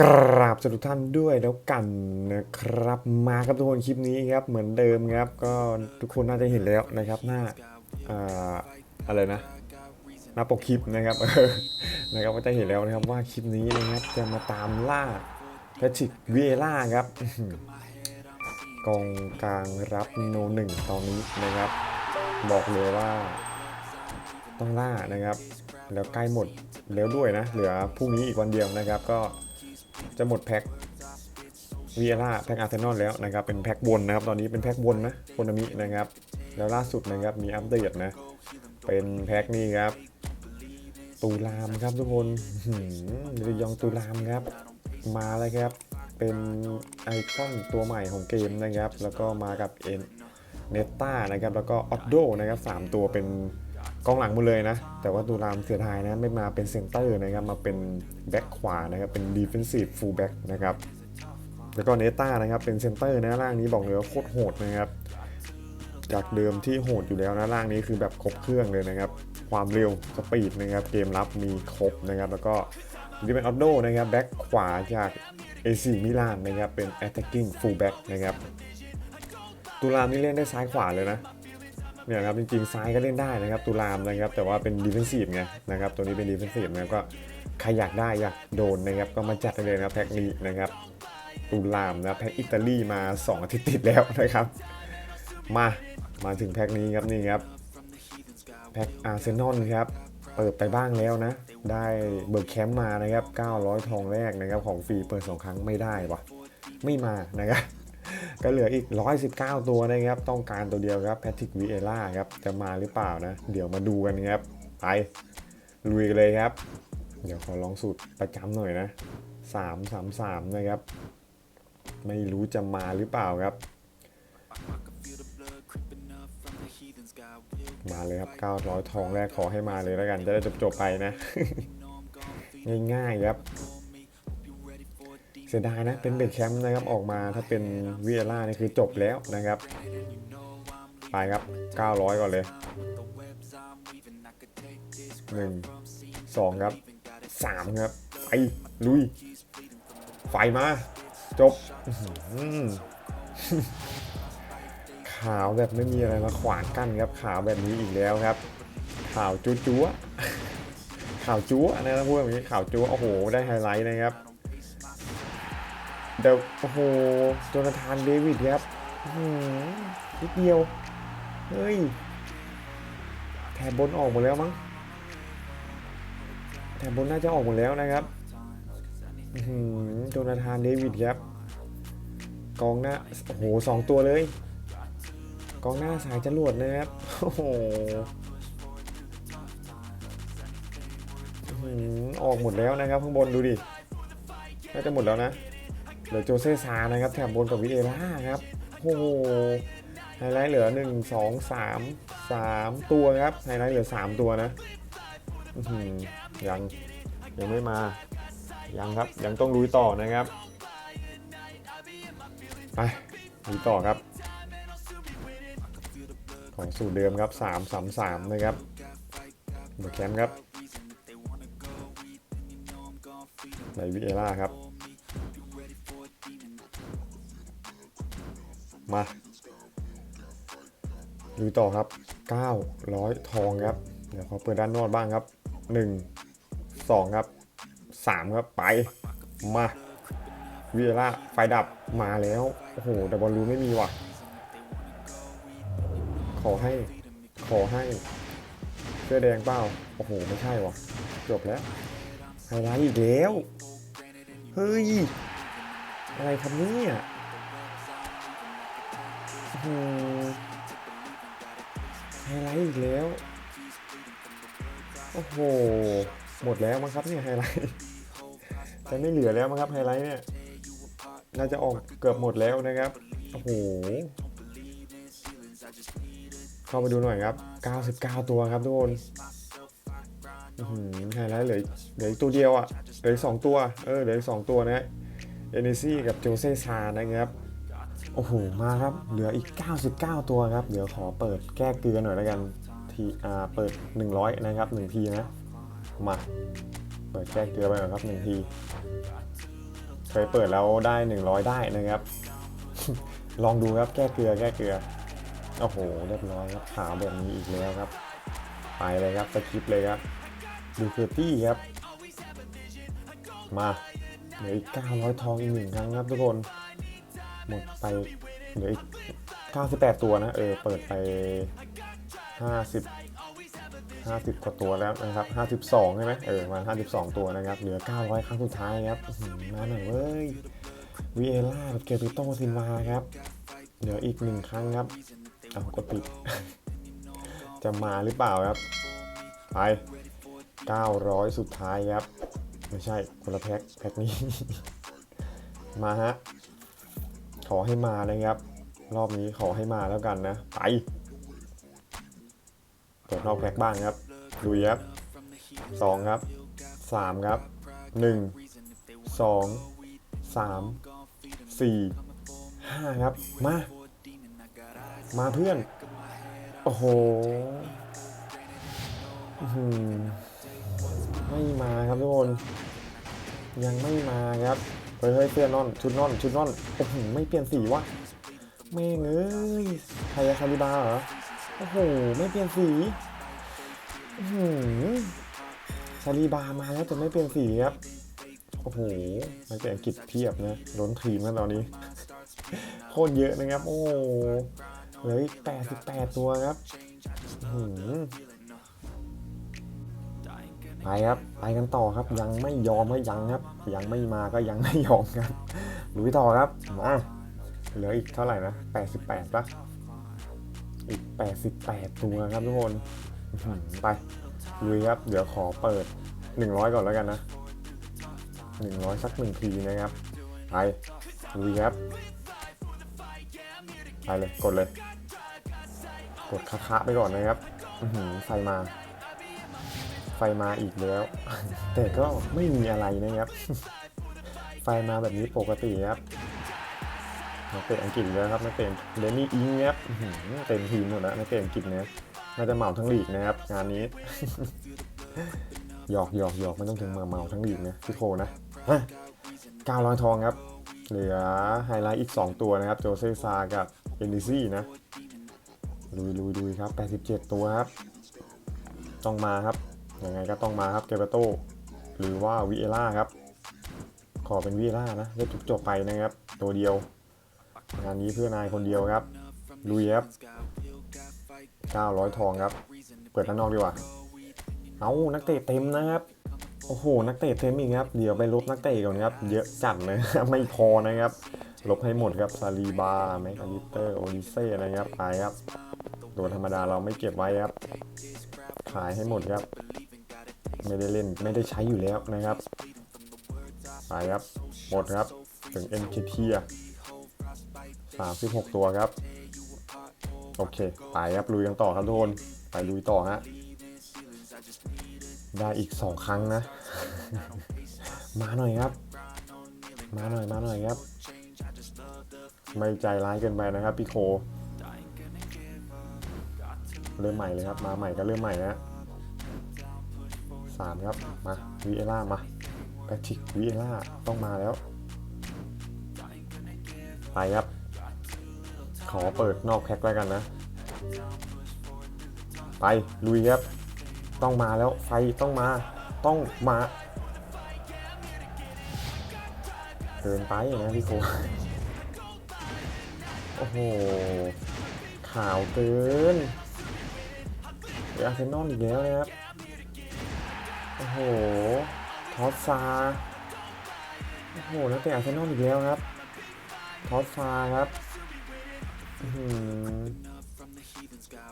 กราบสวัสดีทุกท่านด้วยแล้วกันนะครับ มาครับทุกคนคลิปนี้ครับเหมือนเดิมครับ ก็ทุกคนน่าจะเห็นแล้วนะครับหน้าอ่าอะไรนะหน้าปกคลิปนะครับนะครับก็จะเห็นแล้วนะครับว่าคลิปนี้นะครับจะมาตามล่าแพทริกเวล่าครับกองกลางรับโนหนึ่งตอนนี้นะครับ บอกเลยว่าต้องล่านะครับ แล้วใกล้หมดแล้วด้วยนะ เหลือพรุ่งนี้อีกวันเดียวนะครับ ก็ จะหมดแพ็ควีเอล่าแพ็คอาร์เซนอลแล้วนะครับ เป็นแพ็คบนนะครับ ตอนนี้เป็นแพ็คบนนะโคนามินะครับ แล้วล่าสุดนะครับมีอัปเดตนะ เป็นแพ็คนี้ครับ ตูรามครับทุกคนหืมรียองตูรามครับ มาแล้วครับ เป็นไอคอนตัวใหม่ของเกมนะครับ แล้วก็มากับเอ็นเนต้านะครับ แล้วก็ออดโดนะครับสามตัวเป็น กองหลังหมดเลยนะ แต่ว่าตูรามเสียดายนะไม่มาเป็นเซนเตอร์นะครับมาเป็นแบ็คขวานะครับเป็นดีเฟนซีฟฟูลแบ็กนะครับแล้วก็เนต้านะครับเป็นเซนเตอร์นะร่างนี้บอกเลยว่าโคตรโหดนะครับจากเดิมที่โหดอยู่แล้วนะร่างนี้คือแบบครบเครื่องเลยนะครับ ความเร็วสปีดนะครับเกมรับมีครบนะครับ แล้วก็นี่เป็นออฟโดนะครับแบ็คขวาจาก AC มิลานนะครับเป็น attacking full back นะครับตุลามนี่เล่นได้ซ้ายขวาเลยนะ เนี่ยครับจริงๆซ้ายก็เล่นได้นะครับตุลามนะครับแต่ว่าเป็น defensive ไงนะครับตัวนี้เป็น defensive นะครับก็ใครอยากได้อยากโดนนะครับก็มาจัดได้เลยนะครับแพ็คนี้นะครับตุลามนะแพ็คอิตาลีมา 2 อาทิตย์ติดแล้วนะครับ มามาถึงแพ็คนี้ครับนี่ครับแพ็คอาร์เซนอลครับเปิดไปบ้างแล้วนะ ได้เบิร์กแคมป์มานะครับ 900 ทองแรกนะครับ ของฟรีเปิด 2 ครั้งไม่ได้วะไม่มานะครับ ก็เหลืออีก 119 ตัวนะครับ ต้องการตัวเดียวครับแพทริกวีเอล่าครับ จะมาหรือเปล่านะ เดี๋ยวมาดูกันครับ ไป ลุยกันเลยครับ เดี๋ยวขอลองสูตรประจำหน่อยนะ 3 3 3 นะครับ ไม่รู้จะมาหรือเปล่าครับ มาเลยครับ 900 ทองแรกขอให้มาเลยแล้วกัน จะได้จบๆไปนะ ง่ายๆครับ เสียดายนะเป็นเบรกแคมป์นะครับออกมาถ้าเป็นวิเอล่านี่คือจบแล้วนะครับ ไปครับ 900 ก่อนเลย 1 2 ครับ 3 ครับไปลุย ไฟมา จบขาวแบบไม่มีอะไรมาขวางกั้นครับขาวแบบนี้อีกแล้วครับขาวจุ๊จั๊วขาวจั๊วนะต้องพูดแบบนี้ขาวจั๊วโอ้โห ได้ไฮไลท์นะครับ เดี๋ยวโอ้โหโจนาธานเดวิดครับอื้อหือนิดเดียว เฮ้ยแถบบนออกหมดแล้วมั้งแถบบนน่าจะออกหมดแล้วนะครับอื้อหือโจนาธานเดวิดครับ กองหน้า โอ้โหสองตัวเลย กองหน้าสายจรวดนะครับ โอ้โหอื้อหือออกหมดแล้วนะครับข้างบนดูดิ น่าจะหมดแล้วนะ เหลือโจเซซานะครับแถบบนกับวิเอล่าครับโอ้โหไฮไลท์เหลือ 1 2 3 3 ตัวครับไฮไลท์เหลือ 3 ตัวนะยังยังไม่มา ยังครับยังต้องลุยต่อนะครับไปลุยต่อครับ ของสูตรเดิมครับ 3 3 3 นะครับเบอร์แคมป์ครับในวิเอล่าครับ มาดูต่อครับ 900 ทองครับ เดี๋ยวขอเปิดด้านนอกบ้างครับ 1 2 ครับ 3 ครับ ไป มาวิเอล่าไฟดับมาแล้ว โอ้โห แต่บอลลูนไม่มีว่ะ ขอให้ ขอให้ เสื้อแดงเปล่า โอ้โห ไม่ใช่ว่ะ จบแล้วไฮไลท์อีกแล้ว เฮ้ย อะไรครับเนี่ย โหไฮไลท์อีกแล้ว โอ้โห หมดแล้วมั้งครับเนี่ยไฮไลท์จะไม่เหลือแล้วมั้งครับไฮไลท์เนี่ยน่าจะออกเกือบหมดแล้วนะครับ โอ้โห เข้ามาดูหน่อยครับ 99 ตัวครับทุกคนไฮไลท์เหลือเหลืออีกตัวเดียวอะ เหลืออีกสองตัว เออ เหลืออีกสองตัวนะเอเนซี่กับโจเซซานะครับ โอ้โห มาครับ เหลืออีก 99 ตัวครับ เดี๋ยวขอเปิดแก้เกลือหน่อยแล้วกัน ทีอ่า เปิด 100 นะครับ 1 ทีนะ มา เปิดแก้เกลือไปก่อนครับ 1 ที เคยเปิดแล้วได้ 100 ได้นะครับ ลองดูครับ แก้เกลือ แก้เกลือ โอ้โห เรียบร้อยครับ ขาวแบบนี้อีกแล้วครับ ไปเลยครับสกิปเลยครับ ดูเคอร์ตี้ครับ มา เหลืออีก 900 ทองอีกหนึ่งครั้งครับทุกคน หมดไปเหลืออีก98 ตัวนะเออเปิดไป 50 50 กว่าตัวแล้วนะครับ 52 ใช่ไหมเออมา 52 ตัวนะครับ เหลือ 900 ครั้งสุดท้ายครับมาหน่อยเว้ยวีเอล่าเกปิโตซินวาครับ เหลืออีกหนึ่งครั้งครับเอากดปิด จะมาหรือเปล่าครับ ไป 900 สุดท้ายครับ ไม่ใช่คนละแพ็คแพ็คนี้ มาฮะ อให้มานะครับ รอบนี้ขอให้มาแล้วกันนะ ไปเปิดนอกแพ็คบ้างครับลุยครับสองครับสามครับหนึ่งสองสามสี่ห้าครับ มา มาเพื่อน โอ้โหไม่มาครับทุกคน ยังไม่มาครับ เฮ้ยเสื้อนอนชุดนอนชุดนอนโอ้โหไม่เปลี่ยนสีวะแม่งเอ้ยไทยาคาริบาเหรอโอ้โหไม่เปลี่ยนสีอื้อหือซาลีบามาแล้วจะไม่เปลี่ยนสีครับโอ้โหนักเตะอังกฤษเพียบนะล้นทีมกันตอนนี้โคตรเยอะนะครับ โอ้โหเหลืออีก88ตัวครับอื้อหือ ไปครับไปกันต่อครับยังไม่ยอมก็ยังครับ ยังไม่มาก็ยังไม่ยอมครับลุยต่อครับมาเหลืออีกเท่าไหร่นะ88ปะอีก 88 ตัวครับทุกคนไปลุยครับ เดี๋ยวขอเปิด 100 ก่อนแล้วกันนะ 100 สักหนึ่งทีนะครับไปลุยครับไปเลยกดเลย กดคะๆไปก่อนนะครับอื้อหือไฟมา ฟมาอีกแล้ว แต่ก็ไม่มีอะไรนะครับ ไฟมาแบบนี้ปกติครับนักเตะอังกฤษแล้วครับนักเตะเลนี่อิงครับเต็มทีมหมดแล้วนักเตะอังกฤษนะน่าจะเหมาทั้งลีกนะครับ งานนี้หยอกหยอกหยอกไม่ต้องถึงมาเหมาทั้งลีกนะพี่โคนะอะ900ทองครับ เหลือไฮไลท์อีก 2 ตัวนะครับ โจเซซากับเอลิซี่นะลุยลุยลุยครับ 87 ตัวครับ ต้องมาครับ ยังไงก็ต้องมาครับเกเบโตหรือว่าวิเอล่าครับ ขอเป็นวิเอล่านะได้จุกจบไปนะครับ ตัวเดียว งานนี้เพื่อนายคนเดียวครับลุยครับ900 ทองครับ เปิดด้านนอกดีกว่า เอานักเตะเต็มนะครับโอ้โห นักเตะเต็มอีกครับ เดี๋ยวไปลบนักเตะก่อนครับ เยอะจัดเลยไม่พอนะครับ ลบให้หมดครับซาลีบาแมคอาลิเตอร์โอลิเซ่นะครับไปครับ ตัวธรรมดาเราไม่เก็บไว้ครับ ขายให้หมดครับ ไม่ได้เล่นไม่ได้ใช้อยู่แล้วนะครับไปครับหมดครับถึง m k t อะ36ตัวครับ โอเคไปครับลุยกันต่อครับทุกคนไปลุยต่อฮะได้อีก2ครั้งนะ มาหน่อยครับ มาหน่อยมาหน่อยครับ ไม่ใจร้ายเกินไปนะครับพี่โค เริ่มใหม่เลยครับ มาใหม่ก็เริ่มใหม่นะ สามครับ มาวีเอล่ามาแพทริกวีเอล่าต้องมาแล้ว ไปครับ ขอเปิดนอกแพ็คแล้วกันนะ ไป ลุยครับ ต้องมาแล้วไฟต้องมา ต้องมาเกินไปนะพี่โคโอ้โหข่าวเกินเดี๋ยวอาร์เซนอลอีกแล้วนะครับ อ้โหทอสซาโอ้โหนักเตะอาร์เซนอลอีกแล้วครับทอสซาครับ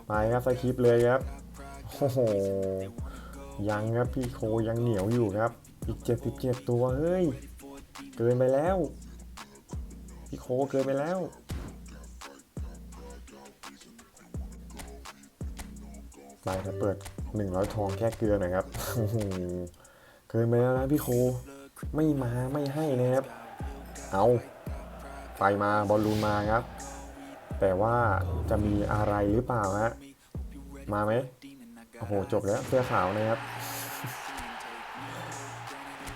ไปครับสคริปเลยครับโอ้โหยังครับพี่โคยังเหนียวอยู่ครับอีก77ตัวเฮ้ยเกินไปแล้วพี่โคเกินไปแล้ว ไปครับเปิด100ทองแค่เกลือหน่อยครับโอ้โหเกินไปแล้วนะพี่โคไม่มาไม่ให้นะครับ เอาไฟมาบอลลูนมาครับ แต่ว่าจะมีอะไรหรือเปล่าฮะมาไหมโอ้โหจบแล้วเสื้อขาวนะครับ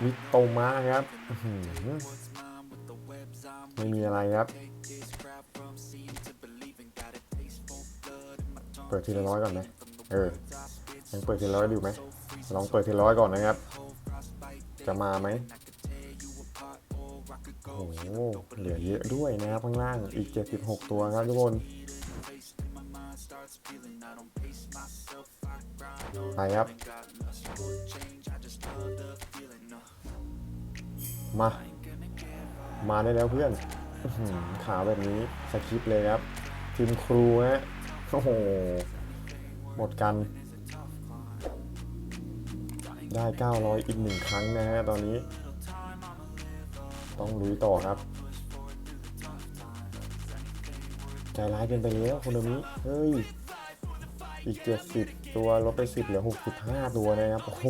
วิกโตมาครับไม่มีอะไรครับ เปิดทีละร้อยก่อนไหม เออยังเปิดทีร้อยดูไหมลองเปิดทีร้อยก่อนนะครับ จะมาไหมโอ้โหเหลือเยอะด้วยนะครับข้างล่างอีก 76 ตัวครับทุกคนไปครับ มา มาได้แล้วเพื่อนขาแบบนี้สคริปเลยครับทีมครูฮะโอ้โห หมดกัน ได้ 900 อีกหนึ่งครั้งนะฮะตอนนี้ ต้องลุยต่อครับ ใจร้ายเกินไปแล้วคุณนมิเฮ้ย อีก 70 ตัวลดไป 10 เหลือ 65 ตัวนะครับโอ้โห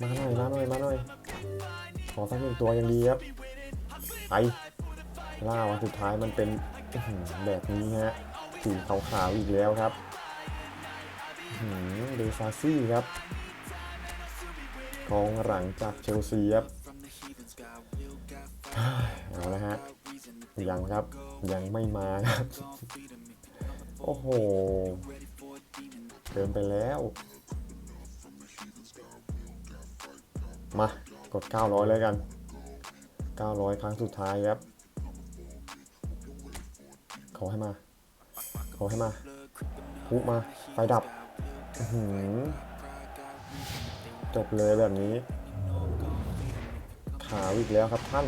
มาหน่อย มาหน่อย มาหน่อย ขอสักหนึ่งตัวยังดีครับไปล่าวันสุดท้ายมันเป็นแบบนี้ฮะ สีขาวๆอีกแล้วครับหือเดซาซี่ครับกองหลังจากเชลซีครับเอาละฮะ ยังครับ ยังไม่มาครับ โอ้โหเกินไปแล้ว มากด 900 เลยกัน 900 ครั้งสุดท้ายครับ ขอให้มา ขอให้มาพุมา ไฟดับจบเลยแบบนี้ ขาวอีกแล้วครับท่าน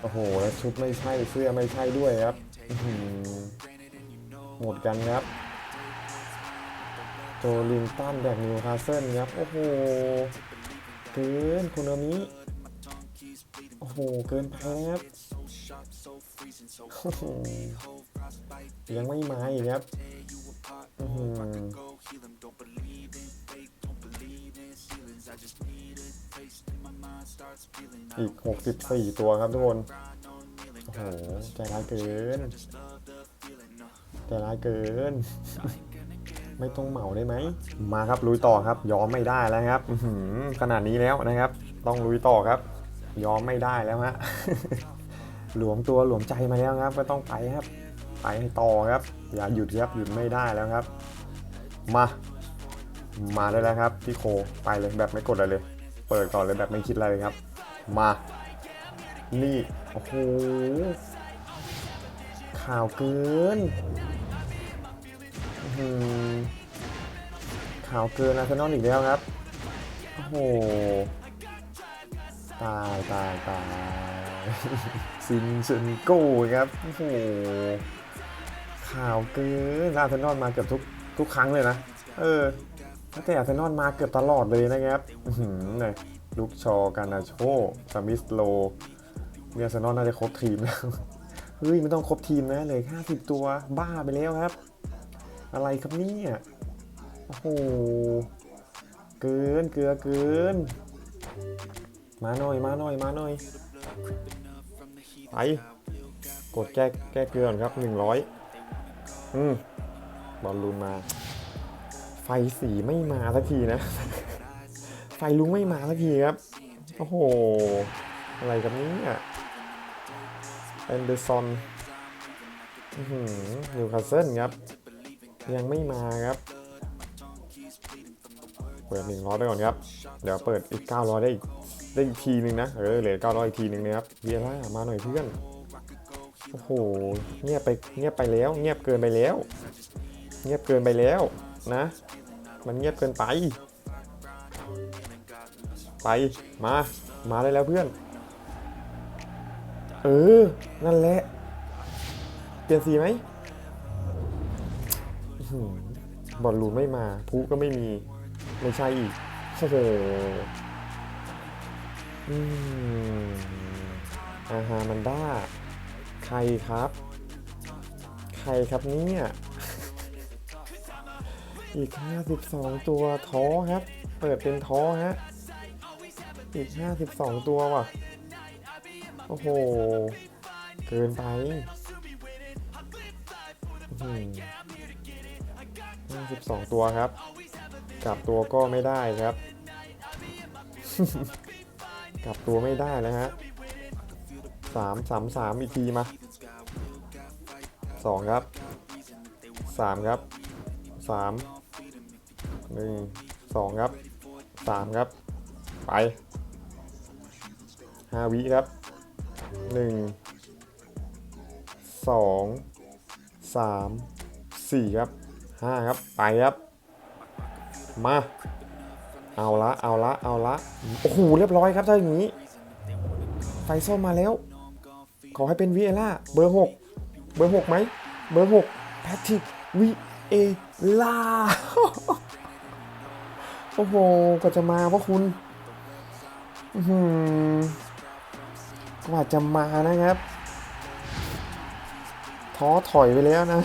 โอ้โห แล้วชุดไม่ใช่ เสื้อไม่ใช่ด้วยครับหมดกันครับ โจลิงตันแดกนิวคาสเซิลครับ โอ้โห เกินคุณโนมิโอ้โห เกินไปครับ โอ้โหยังไม่มาอีกครับอีก 64 ตัวครับทุกคน โอ้โห ใจร้ายเกิน ใจร้ายเกิน ไม่ต้องเหมาได้ไหม มาครับลุยต่อครับ ยอมไม่ได้แล้วครับขนาดนี้แล้วนะครับ ต้องลุยต่อครับ ยอมไม่ได้แล้วฮะ หลวมตัวหลวมใจมาแล้วครับ ก็ต้องไปครับ ไปต่อครับ อย่าหยุดครับหยุดไม่ได้แล้วครับ มา มาได้แล้วครับพี่โคไปเลยแบบไม่กดอะไรเลย เปิดก่อนเลยแบบไม่คิดอะไรเลยครับ มา นี่โอ้โหข่าวเกินข่าวเกินอาร์เซนอลอีกแล้วครับโอ้โหตายตายตาย ซินเซนโก้ครับโอ้โหข่าวเกินอาร์เซนอลมาเกือบทุกทุกครั้งเลยนะ เออแต่อาร์เซนอลมาเกือบตลอดเลยนะครับอื้อหือเนี่ยลุกชอการนาโชสมิสโลเนี่ยอาร์เซนอลน่าจะครบทีมแล้ว เฮ้ยไม่ต้องครบทีมนะเหลย50 ตัวบ้าไปแล้วครับ อะไรครับเนี่ยโอ้โหเกินเกลือเกิน มาหน่อยมาหน่อยมาหน่อย ไปกดแก้แก้เกลือนครับ100อืมบอลลูนมา ไฟสีไม่มาสักทีนะ ไฟลุงไม่มาสักทีครับ โอ้โห อะไรกับนี้อะแอนเดอร์ซอนนิวคาสเซิลครับ ยังไม่มาครับ เปิด100ไปก่อนครับ เดี๋ยวเปิดอีก900ได้อีก ได้อีกทีหนึ่งนะ เออเหลือ900อีกทีหนึ่งนะครับ เวียร่ามาหน่อยเพื่อน โอ้โห เงียบไปเงียบไปแล้ว เงียบเกินไปแล้ว เงียบเกินไปแล้วนะ มันเงียบเกินไป ไปมา มาได้แล้วเพื่อน เออ นั่นแหละ เปลี่ยนสีไหมบอลลูนไม่มาพูก็ไม่มี ไม่ใช่อีกโอ้โห อืมอาฮามันด้า ใครครับ ใครครับเนี่ย อีก 52 ตัวท้อครับ เปิดเป็นท้อฮะ อีก 52 ตัวว่ะ โอ้โห เกินไปห้าสิบสองตัวครับ กลับตัวก็ไม่ได้ครับ กลับตัวไม่ได้แล้วฮะสามสามสามอีกทีมาสองครับสามครับสามหนึ่งสองครับสามครับ ไปห้าวิครับหนึ่งสองสามสี่ครับห้าครับ ไปครับ มา เอาละเอาละเอาละโอ้โหเรียบร้อยครับถ้าอย่างนี้ ไฟส้มมาแล้ว ขอให้เป็นวิเอล่าเบอร์หกเบอร์หกไหมเบอร์หกแพทริกวิเอล่าโอ้โหก็จะมาเพราะคุณกว่าจะมานะครับ ท้อถอยไปแล้วนะ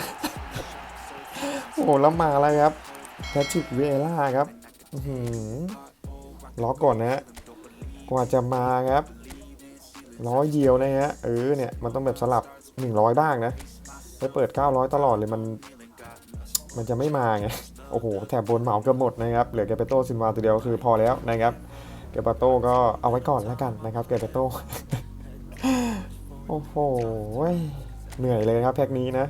โอ้โหแล้วมาแล้วครับแพทริกวิเอล่าครับ ล้อก่อนนะฮะกว่าจะมาครับร้อเดียวนะฮะเออเนี่ยมันต้องแบบสลับ 100 บ้างนะไปเปิด 900 ตลอดเลยมัน มันจะไม่มาไงโอ้โหแถบบนเหมาเกือบหมดนะครับเหลือแกเปโต้ซินวาตัวเดียวคือพอแล้วนะครับแกเปโต้ก็เอาไว้ก่อนแล้วกันนะครับแกเปโต้โอ้โหเหนื่อยเลยครับแพ็กนี้นะ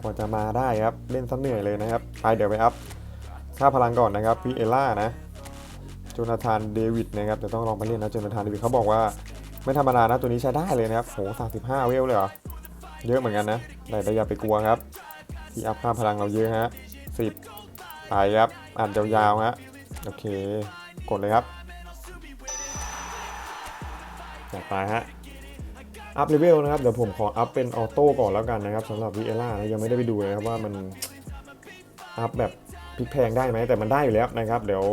กว่าจะมาได้ครับเล่นซะเหนื่อยเลยนะครับไปเดี๋ยวไปอัพ ค่าพลังก่อนนะครับวิเอล่านะโจนาธานเดวิดนะครับจะต้องลองไปเล่นนะโจนาธานเดวิดเขาบอกว่าไม่ธรรมดานะตัวนี้ใช้ได้เลยนะครับโหสามสิบห้าเวลเลยเหรอ เยอะเหมือนกันนะแต่อย่าไปกลัวครับ ที่อัพค่าพลังเราเยอะฮะสิบไปครับอ่านยาวๆฮะโอเค กดเลยครับจัดไปฮะอัพเลเวลนะครับเดี๋ยวผมขออัพเป็นออโต้ก่อนแล้วกันนะครับสำหรับวิเอล่านะยังไม่ได้ไปดูเลยนะครับว่ามันอัพแบบ พลิกแพงได้ไหมแต่มันได้อยู่แล้วนะครับ เดี๋ยว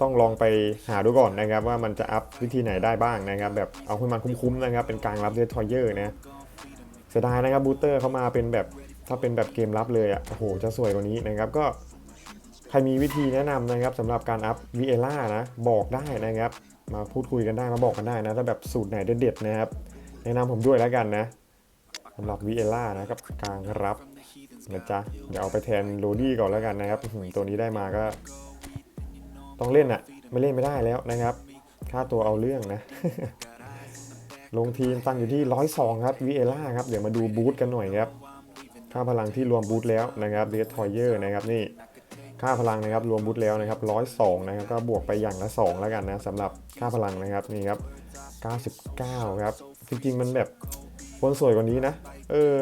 ต้องลองไปหาดูก่อนนะครับ ว่ามันจะอัพวิธีไหนได้บ้างนะครับ แบบเอาให้มันคุ้มๆนะครับ เป็นกลางรับเดททอยเยอร์นะเสียดายนะครับบูเตอร์เขามาเป็นแบบถ้าเป็นแบบเกมรับเลยอะโอ้โหจะสวยกว่านี้นะครับก็ใครมีวิธีแนะนำนะครับสำหรับการอัพวิเอล่านะบอกได้นะครับ มาพูดคุยกันได้มาบอกกันได้นะถ้าแบบสูตรไหนเด็ดๆนะครับแนะนำผมด้วยแล้วกันนะ สำหรับวิเอล่านะครับกลางรับนะจ๊ะเดี๋ยวเอาไปแทนโรดี้ก่อนแล้วกันนะครับตัวนี้ได้มาก็ ต้องเล่นอะไม่เล่นไม่ได้แล้วนะครับ ค่าตัวเอาเรื่องนะ ลงทีมตั้งอยู่ที่ 102 ครับวิเอล่าครับ เดี๋ยวมาดูบูทกันหน่อยครับ ค่าพลังที่รวมบูทแล้วนะครับเดททอยเยอร์นะครับนี่ค่าพลังนะครับรวมบูทแล้วนะครับ102 นะครับ ก็บวกไปอย่างละ 2 แล้วกันนะสำหรับค่าพลังนะครับนี่ครับ 99 ครับ จริงๆมันแบบ คนสวยกว่านี้นะ เออ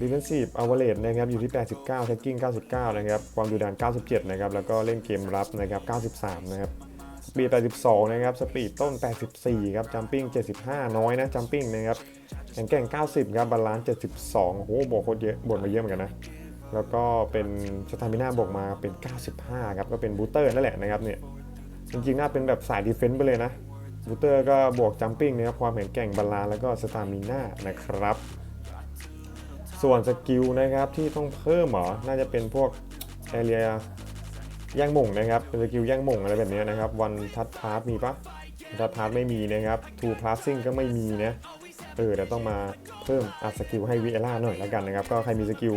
Defensive Average นะครับอยู่ที่ 89 Tagging 99 นะครับ ความดุดัน 97 นะครับ แล้วก็เล่นเกมรับนะครับ 93 นะครับ Speed 82 นะครับ Speed ต้น 84 ครับ Jumping 75 น้อยนะ Jumping นะครับ แข็งแกร่ง 90 ครับ Balance 72 โอ้โหบวกโคตรเยอะบวกมาเยอะเหมือนกันนะ แล้วก็เป็น Stamina บวกมาเป็น 95 ครับ ก็เป็นบูเตอร์นั่นแหละนะครับเนี่ย จริงๆ น่าเป็นแบบสาย Defense ไปเลยนะ บูเตอร์ก็บวก Jumping นะครับความแข็งแกร่ง Balance แล้วก็ Stamina นะครับ ส่วนสกิลนะครับที่ต้องเพิ่มหรอ น่าจะเป็นพวกแอเรียแย่งมงนะครับเป็นสกิลแย่งมงอะไรแบบนี้นะครับวันทัดพาร์ทมีปะทัดพาร์ทไม่มีนะครับทูพาร์ซิ่งก็ไม่มีนะเออเดี๋ยวต้องมาเพิ่มอัพสกิลให้วิเอล่าหน่อยแล้วกันนะครับ ก็ใครมีสกิล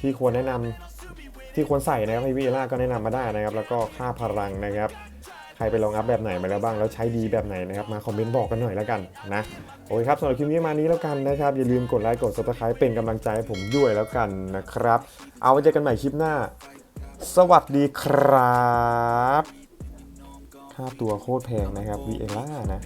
ที่ควรแนะนำที่ควรใส่นะครับให้วิเอล่าก็แนะนำมาได้นะครับ แล้วก็ค่าพลังนะครับ รไปลองอัพแบบไหนมาแล้วบ้าง แล้วใช้ดีแบบไหนนะครับ มาคอมเมนต์บอกกันหน่อยแล้วกันนะ โอเคครับสำหรับคลิปนี้มานี้แล้วกันนะครับ อย่าลืมกดไลค์ กด subscribe เป็นกำลังใจให้ผมด้วยแล้วกันนะครับ เอาไว้เจอกันใหม่คลิปหน้า สวัสดีครับค่าตัวโคตรแพงนะครับวีเอล่านะ